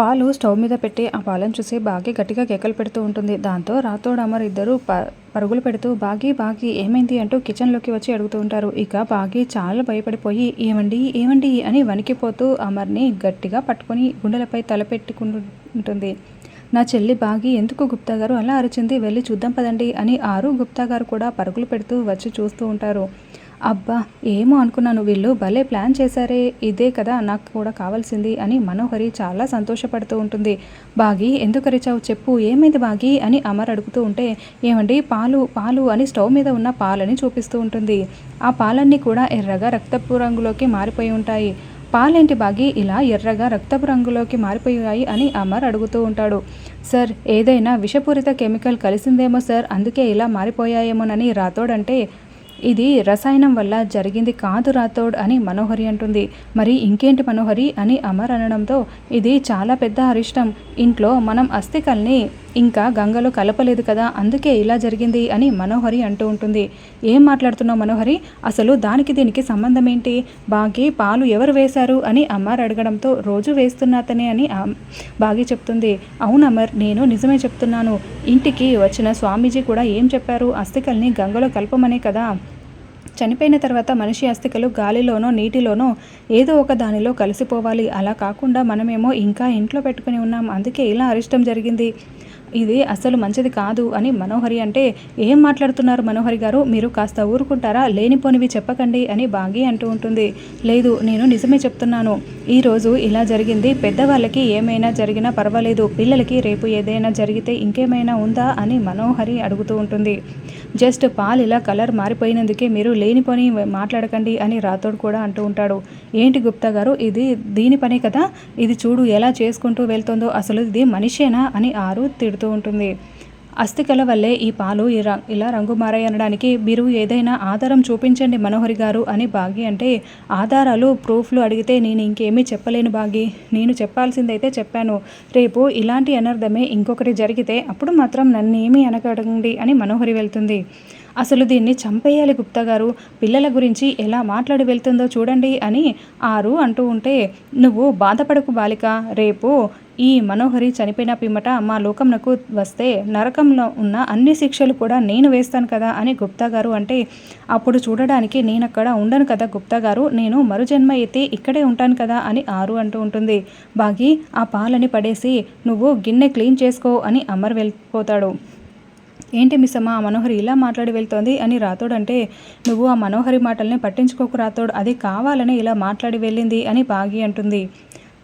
పాలు స్టవ్ మీద పెట్టి ఆ పాలను చూసి బాగి గట్టిగా కేకలు పెడుతూ ఉంటుంది. దాంతో రాతోడు అమర్ ఇద్దరు ప పరుగులు పెడుతూ బాగి బాగి ఏమైంది అంటూ కిచెన్లోకి వచ్చి అడుగుతూ ఉంటారు. ఇక బాగి చాలా భయపడిపోయి ఏమండి ఏమండి అని వణికిపోతూ అమర్ని గట్టిగా పట్టుకొని గుండెలపై తలపెట్టుకుంటుంటుంది నా చెల్లి బాగి ఎందుకు గుప్తా గారు అలా అరిచింది? వెళ్ళి చూద్దాం పదండి అని ఆరు గుప్తా గారు కూడా పరుగులు పెడుతూ వచ్చి చూస్తూ ఉంటారు. అబ్బా ఏమో అనుకున్నాను వీళ్ళు. భలే ప్లాన్ చేశారే. ఇదే కదా నాకు కూడా కావాల్సింది అని మనోహరి చాలా సంతోషపడుతూ ఉంటుంది. బాగి ఎందుకు అరిచావు చెప్పు. ఏమైంది బాగి అని అమర్ అడుగుతూ ఉంటే ఏమండి పాలు పాలు అని స్టవ్ మీద ఉన్న పాలని చూపిస్తూ ఉంటుంది. ఆ పాలన్నీ కూడా ఎర్రగా రక్తపు రంగులోకి మారిపోయి ఉంటాయి. పాలేంటి బాగి? ఇలా ఎర్రగా రక్తపు రంగులోకి మారిపోయాయి అని అమర్ అడుగుతూ ఉంటాడు. సార్ ఏదైనా విషపూరిత కెమికల్ కలిసిందేమో సార్. అందుకే ఇలా మారిపోయాయేమోనని రాతోడంటే ఇది రసాయనం వల్ల జరిగింది కాదు రాథోడ్ అని మనోహరి అంటుంది. మరి ఇంకేంటి మనోహరి అని అమర్ అనడంతో ఇది చాలా పెద్ద అరిష్టం. ఇంట్లో మనం అస్థికల్ని ఇంకా గంగలో కలపలేదు కదా అందుకే ఇలా జరిగింది అని మనోహరి అంటూ ఉంటుంది. ఏం మాట్లాడుతున్నావు మనోహరి? అసలు దానికి దీనికి సంబంధం ఏంటి బాగి పాలు ఎవరు వేశారు అని అమ్మారు అడగడంతో రోజు వేస్తున్నతనే అని బాగి చెప్తుంది. అవును అమర్ నేను నిజమే చెప్తున్నాను. ఇంటికి వచ్చిన స్వామీజీ కూడా ఏం చెప్పారు? అస్థికల్ని గంగలో కలపమనే కదా. చనిపోయిన తర్వాత మనిషి అస్థికలు గాలిలోనో నీటిలోనో ఏదో ఒక దానిలో కలిసిపోవాలి. అలా కాకుండా మనమేమో ఇంకా ఇంట్లో పెట్టుకుని ఉన్నాం. అందుకే ఇలా అరిష్టం జరిగింది. ఇది అసలు మంచిది కాదు అని మనోహరి అంటే ఏం మాట్లాడుతున్నారు మనోహరి గారు? మీరు కాస్త ఊరుకుంటారా? లేనిపోనివి చెప్పకండి అని బాగి అంటూ ఉంటుంది. లేదు నేను నిజమే చెప్తున్నాను. ఈరోజు ఇలా జరిగింది. పెద్దవాళ్ళకి ఏమైనా జరిగినా పర్వాలేదు. పిల్లలకి రేపు ఏదైనా జరిగితే ఇంకేమైనా ఉందా అని మనోహరి అడుగుతూ ఉంటుంది. జస్ట్ పాలు ఇలా కలర్ మారిపోయినందుకే మీరు లేనిపోని మాట్లాడకండి అని రాతోడు కూడా అంటూ ఉంటాడు. ఏంటి గుప్తా గారు? ఇది దీని పనే కదా? ఇది చూడు ఎలా చేసుకుంటూ వెళ్తుందో. అసలు ఇది మనిషేనా? అని ఆరు తిడుతూ ఉంటుంది. అస్థికల వల్లే ఈ పాలు ఇలా రంగు మారాయనడానికి మీరు ఏదైనా ఆధారం చూపించండి మనోహరి గారు అని బాగి అంటే ఆధారాలు ప్రూఫ్లు అడిగితే నేను ఇంకేమీ చెప్పలేను బాగి. నేను చెప్పాల్సిందైతే చెప్పాను. రేపు ఇలాంటి అనర్థమే ఇంకొకటి జరిగితే అప్పుడు మాత్రం నన్ను ఏమీ అనకడండి అని మనోహరి వెళ్తుంది. అసలు దీన్ని చంపేయాలి గుప్తా గారు? పిల్లల గురించి ఎలా మాట్లాడి వెళ్తుందో చూడండి అని ఆరు అంటూ ఉంటే నువ్వు బాధపడకు బాలిక రేపు ఈ మనోహరి చనిపోయిన పిమ్మట మా లోకంనకు వస్తే నరకంలో ఉన్న అన్ని శిక్షలు కూడా నేను వేస్తాను కదా అని గుప్తా గారు అంటే అప్పుడు చూడడానికి నేను అక్కడ ఉండను కదా గుప్తా గారు నేను మరుజన్మ అయితే ఇక్కడే ఉంటాను కదా అని ఆరు అంటూ ఉంటుంది. బాగి ఆ పాలని పడేసి నువ్వు గిన్నె క్లీన్ చేసుకో అని అమర్ వెళ్ళిపోతాడు. ఏంటి మిస్ అమ్మ ఆ మనోహరి ఇలా మాట్లాడి వెళ్తోంది అని రాతోడు అంటే నువ్వు ఆ మనోహరి మాటల్ని పట్టించుకోకు రాతోడు అది కావాలని ఇలా మాట్లాడి వెళ్ళింది అని బాగి అంటుంది.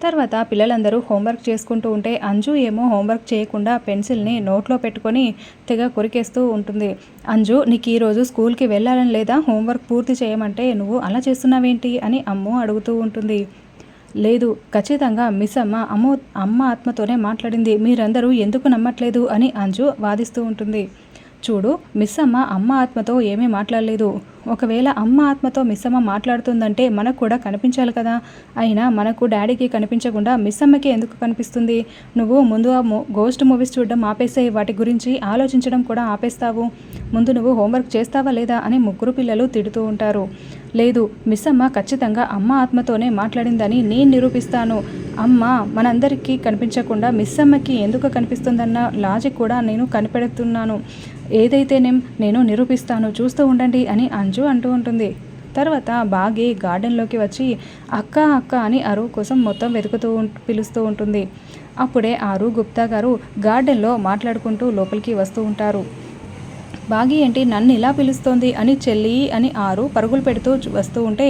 తర్వాత పిల్లలందరూ హోంవర్క్ చేసుకుంటూ ఉంటే అంజు ఏమో హోంవర్క్ చేయకుండా పెన్సిల్ని నోట్లో పెట్టుకొని తెగ కొరికేస్తూ ఉంటుంది. అంజు నీకు ఈరోజు స్కూల్కి వెళ్ళాలని లేదా? హోంవర్క్ పూర్తి చేయమంటే నువ్వు అలా చేస్తున్నావేంటి? అని అమ్ము అడుగుతూ ఉంటుంది. లేదు ఖచ్చితంగా మిస్ అమ్మ అమ్మో అమ్మ ఆత్మతోనే మాట్లాడింది. మీరందరూ ఎందుకు నమ్మట్లేదు అని అంజు వాదిస్తూ ఉంటుంది. చూడు మిస్ అమ్మ అమ్మ ఆత్మతో ఏమీ మాట్లాడలేదు. ఒకవేళ అమ్మ ఆత్మతో మిస్సమ్మ మాట్లాడుతుందంటే మనకు కూడా కనిపించాలి కదా. అయినా మనకు డాడీకి కనిపించకుండా మిస్సమ్మకి ఎందుకు కనిపిస్తుంది? నువ్వు ముందు ఆ గోస్ట్ మూవీస్ చూడడం ఆపేసే వాటి గురించి ఆలోచించడం కూడా ఆపేస్తావు. ముందు నువ్వు హోంవర్క్ చేస్తావా లేదా అని ముగ్గురు పిల్లలు తిడుతూ ఉంటారు. లేదు మిస్ అమ్మ ఖచ్చితంగా అమ్మ ఆత్మతోనే మాట్లాడిందని నేను నిరూపిస్తాను. అమ్మ మనందరికీ కనిపించకుండా మిస్ అమ్మకి ఎందుకు కనిపిస్తుందన్న లాజిక్ కూడా నేను కనిపెడుతున్నాను. ఏదైతేనేం నేను నిరూపిస్తాను. చూస్తూ ఉండండి అని అంజు అంటూ ఉంటుంది. తర్వాత బాగి గార్డెన్లోకి వచ్చి అక్క అక్క అని అరు కోసం మొత్తం వెతుకుతూ పిలుస్తూ ఉంటుంది. అప్పుడే ఆరు గుప్తా గారు గార్డెన్లో మాట్లాడుకుంటూ లోపలికి వస్తూ ఉంటారు. బాగి ఏంటి నన్ను ఇలా పిలుస్తోంది అని చెల్లి అని ఆరు పరుగులు పెడుతూ వస్తూ ఉంటే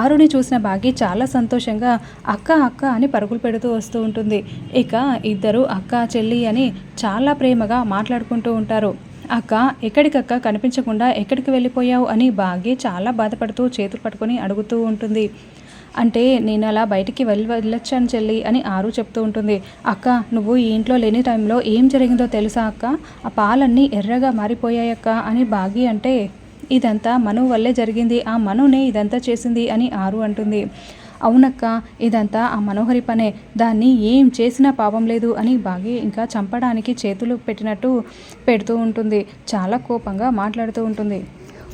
ఆరుని చూసిన బాగి చాలా సంతోషంగా అక్క అక్క అని పరుగులు పెడుతూ వస్తూ ఉంటుంది. ఇక ఇద్దరు అక్క చెల్లి అని చాలా ప్రేమగా మాట్లాడుకుంటూ ఉంటారు. అక్క ఎక్కడికక్క కనిపించకుండా ఎక్కడికి వెళ్ళిపోయావు అని బాగి చాలా బాధపడుతూ చేతులు పట్టుకొని అడుగుతూ ఉంటుంది. అంటే నేను అలా బయటికి వెళ్ళి వెళ్ళొచ్చాను చెల్లి అని ఆరు చెప్తూ ఉంటుంది. అక్క నువ్వు ఈ ఇంట్లో లేని టైంలో ఏం జరిగిందో తెలుసా అక్క? ఆ పాలన్నీ ఎర్రగా మారిపోయాయక్క అని బాగి అంటే ఇదంతా మను వల్లే జరిగింది. ఆ మనునే ఇదంతా చేసింది అని ఆరు అంటుంది. అవునక్క ఇదంతా ఆ మనోహరి పనే. దాన్ని ఏం చేసినా పాపం లేదు అని బాగి ఇంకా చంపడానికి చేతులు పెట్టినట్టు పెడుతూ ఉంటుంది. చాలా కోపంగా మాట్లాడుతూ ఉంటుంది.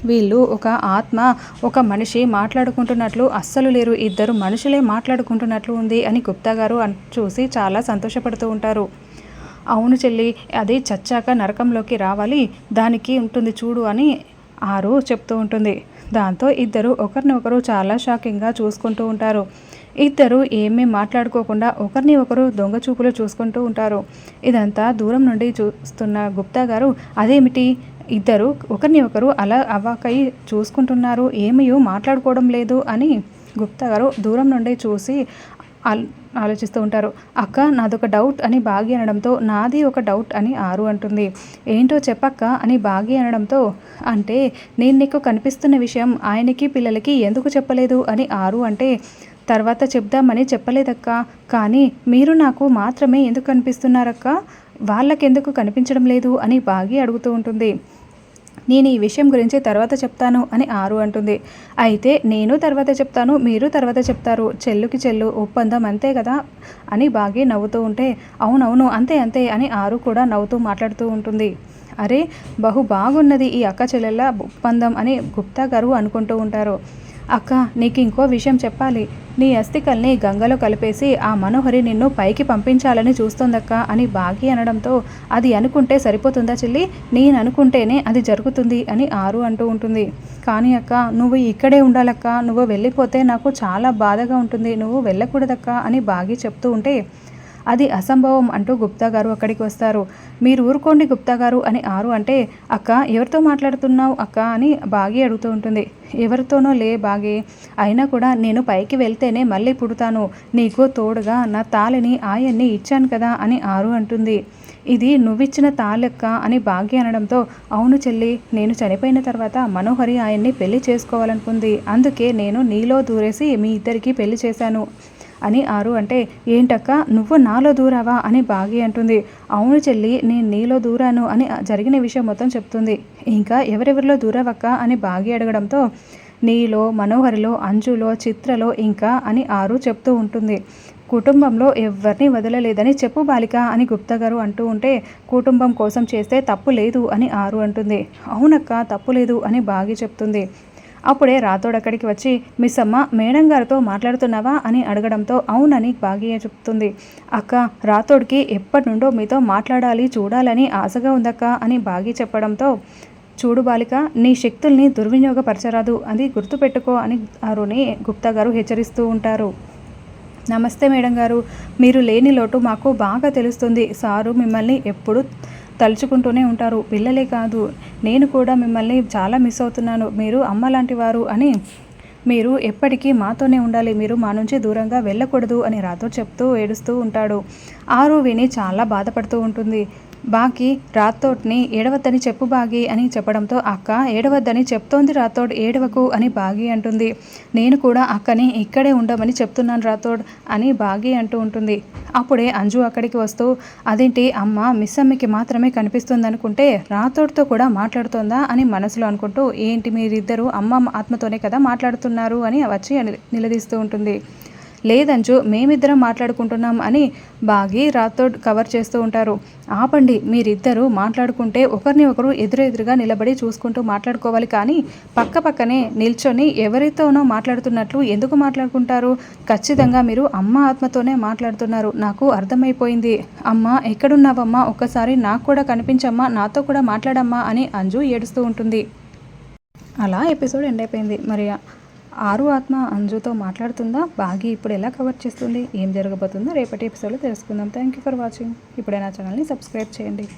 వీళ్ళు ఒక ఆత్మ ఒక మనిషి మాట్లాడుకుంటున్నట్లు అస్సలు లేరు. ఇద్దరు మనుషులే మాట్లాడుకుంటున్నట్లు ఉంది అని గుప్తా గారు చూసి చాలా సంతోషపడుతూ ఉంటారు. అవును చెల్లి అది చచ్చాక నరకంలోకి రావాలి. దానికి ఉంటుంది చూడు అని ఆరు చెప్తూ ఉంటుంది. దాంతో ఇద్దరు ఒకరిని ఒకరు చాలా షాకింగ్గా చూసుకుంటూ ఉంటారు. ఇద్దరు ఏమీ మాట్లాడుకోకుండా ఒకరిని ఒకరు దొంగ చూపులు చూసుకుంటూ ఉంటారు. ఇదంతా దూరం నుండి చూస్తున్న గుప్తా గారు అదేమిటి? ఇద్దరు ఒకరిని ఒకరు అలా అవాకై చూసుకుంటున్నారు. ఏమీ మాట్లాడుకోవడం లేదు అని గుప్తా గారు దూరం నుండి చూసి ఆలోచిస్తూ ఉంటారు. అక్క నాదొక డౌట్ అని బాగి అనడంతో నాది ఒక డౌట్ అని ఆరు అంటుంది. ఏంటో చెప్పక్క అని బాగి అనడంతో అంటే నేను నీకు కనిపిస్తున్న విషయం ఆయనకి పిల్లలకి ఎందుకు చెప్పలేదు? అని ఆరు అంటే తర్వాత చెప్దామని చెప్పలేదక్క. కానీ మీరు నాకు మాత్రమే ఎందుకు కనిపిస్తున్నారక్క? వాళ్ళకెందుకు కనిపించడం లేదు? అని బాగి అడుగుతూ ఉంటుంది. నేను ఈ విషయం గురించి తర్వాత చెప్తాను అని ఆరు అంటుంది. అయితే నేను తర్వాత చెప్తాను మీరు తర్వాత చెప్తారు. చెల్లుకి చెల్లు ఒప్పందం అంతే కదా? అని బాగి నవ్వుతూ ఉంటే అవునవును అంతే అంతే అని ఆరు కూడా నవ్వుతూ మాట్లాడుతూ ఉంటుంది. అరే బహు బాగున్నది ఈ అక్క చెల్లెళ్ళ ఒప్పందం అని గుప్తా గారు అనుకుంటూ ఉంటారు. అక్క నీకు ఇంకో విషయం చెప్పాలి. నీ అస్థికల్ని గంగలో కలిపేసి ఆ మనోహరి నిన్ను పైకి పంపించాలని చూస్తోందక్క అని బాగి అనడంతో అది అనుకుంటే సరిపోతుందా చెల్లి? నేను అనుకుంటేనే అది జరుగుతుంది అని ఆరు అంటూ ఉంటుంది. కానీ అక్క నువ్వు ఇక్కడే ఉండాలక్క. నువ్వు వెళ్ళిపోతే నాకు చాలా బాధగా ఉంటుంది. నువ్వు వెళ్ళకూడదక్క అని బాగి చెప్తూ ఉంటే అది అసంభవం అంటూ గుప్తా గారు అక్కడికి వస్తారు. మీరు ఊరుకోండి గుప్తా గారు అని ఆరు అంటే అక్క ఎవరితో మాట్లాడుతున్నావు అక్క అని బాగి అడుగుతూ ఉంటుంది. ఎవరితోనో లే బాగి అయినా కూడా నేను పైకి వెళ్తేనే మళ్ళీ పుడతాను. నీకు తోడుగా నా తాళిని ఆయన్ని ఇచ్చాను కదా అని ఆరు అంటుంది. ఇది నువ్విచ్చిన తాలెక్క అని భాగ్య అనడంతో అవును చెల్లి నేను చనిపోయిన తర్వాత మనోహరి ఆయన్ని పెళ్ళి చేసుకోవాలనుకుంది. అందుకే నేను నీలో దూరేసి మీ ఇద్దరికీ పెళ్ళి చేశాను. అని ఆరు అంటే ఏంటక్క నువ్వు నాలో దూరావా? అని బాగి అంటుంది. అవును చెల్లి నేను నీలో దూరాను అని జరిగిన విషయం మొత్తం చెప్తుంది. ఇంకా ఎవరెవరిలో దూరావక్క? అని బాగి అడగడంతో నీలో మనోహరిలో అంజులో చిత్రలో ఇంకా అని ఆరు చెప్తూ ఉంటుంది. కుటుంబంలో ఎవరిని వదలలేదని చెప్పు బాలిక అని గుప్తా గారు అంటూ ఉంటే కుటుంబం కోసం చేస్తే తప్పు లేదు అని ఆరు అంటుంది. అవునక్క తప్పు లేదు అని బాగి చెప్తుంది. అప్పుడే రాతోడు అక్కడికి వచ్చి మిస్ అమ్మ మేడం గారితో మాట్లాడుతున్నావా? అని అడగడంతో అవునని భాగ్య చెప్తుంది. అక్క రాతోడికి ఎప్పటి నుండో మీతో మాట్లాడాలి చూడాలని ఆశగా ఉందక్క అని భాగ్య చెప్పడంతో చూడు బాలిక నీ శక్తుల్ని దుర్వినియోగపరచరాదు అది గుర్తుపెట్టుకో అని అరుణి గుప్తా గారు హెచ్చరిస్తూ ఉంటారు. నమస్తే మేడం గారు మీరు లేని లోటు మాకు బాగా తెలుస్తుంది. సారు మిమ్మల్ని ఎప్పుడు తలుచుకుంటూనే ఉంటారు. పిల్లలే కాదు నేను కూడా మిమ్మల్ని చాలా మిస్ అవుతున్నాను. మీరు అమ్మ లాంటి వారు అని మీరు ఎప్పటికీ మాతోనే ఉండాలి. మీరు మా నుంచి దూరంగా వెళ్ళకూడదు అని రాతో చెప్తూ ఏడుస్తూ ఉంటాడు. ఆరు విని చాలా బాధపడుతూ ఉంటుంది. బాకి రాతోడ్ని ఏడవద్దని చెప్పు బాగి అని చెప్పడంతో అక్క ఏడవద్దని చెప్తోంది రాతోడ్ ఏడవకు అని బాగి అంటుంది. నేను కూడా అక్కని ఇక్కడే ఉండమని చెప్తున్నాను రాతోడ్ అని బాగి అంటూ ఉంటుంది. అప్పుడే అంజు అక్కడికి వస్తూ అదేంటి అమ్మ మిస్ అమ్మకి మాత్రమే కనిపిస్తుంది అనుకుంటే రాతోడ్తో కూడా మాట్లాడుతోందా? అని మనసులో అనుకుంటూ ఏంటి మీరిద్దరూ అమ్మ ఆత్మతోనే కదా మాట్లాడుతున్నారు? అని వచ్చి నిలదీస్తూ ఉంటుంది. లేదంచు మేమిద్దరం మాట్లాడుకుంటున్నాం అని బాగి రాథోడ్ కవర్ చేస్తూ ఉంటారు. ఆపండి మీరిద్దరూ మాట్లాడుకుంటే ఒకరిని ఒకరు ఎదురెదురుగా నిలబడి చూసుకుంటూ మాట్లాడుకోవాలి కానీ పక్క పక్కనే నిల్చొని ఎవరితోనో మాట్లాడుతున్నట్లు ఎందుకు మాట్లాడుకుంటారు? ఖచ్చితంగా మీరు అమ్మ ఆత్మతోనే మాట్లాడుతున్నారు. నాకు అర్థమైపోయింది. అమ్మ ఎక్కడున్నావమ్మా? ఒక్కసారి నాకు కూడా కనిపించమ్మా నాతో కూడా మాట్లాడమ్మా అని అంజు ఏడుస్తూ ఉంటుంది. అలా ఎపిసోడ్ ఎండ్ అయిపోయింది. మరి ఆరు ఆత్మ అంజుతో మాట్లాడుతుందా? బాగి ఇప్పుడు ఎలా కవర్ చేస్తుంది? ఏం జరగబోతుందో రేపటి ఎపిసోడ్లో తెలుసుకుందాం. థ్యాంక్ యూ ఫర్ వాచింగ్ ఇప్పుడే నా ఛానల్ని సబ్స్క్రైబ్ చేయండి.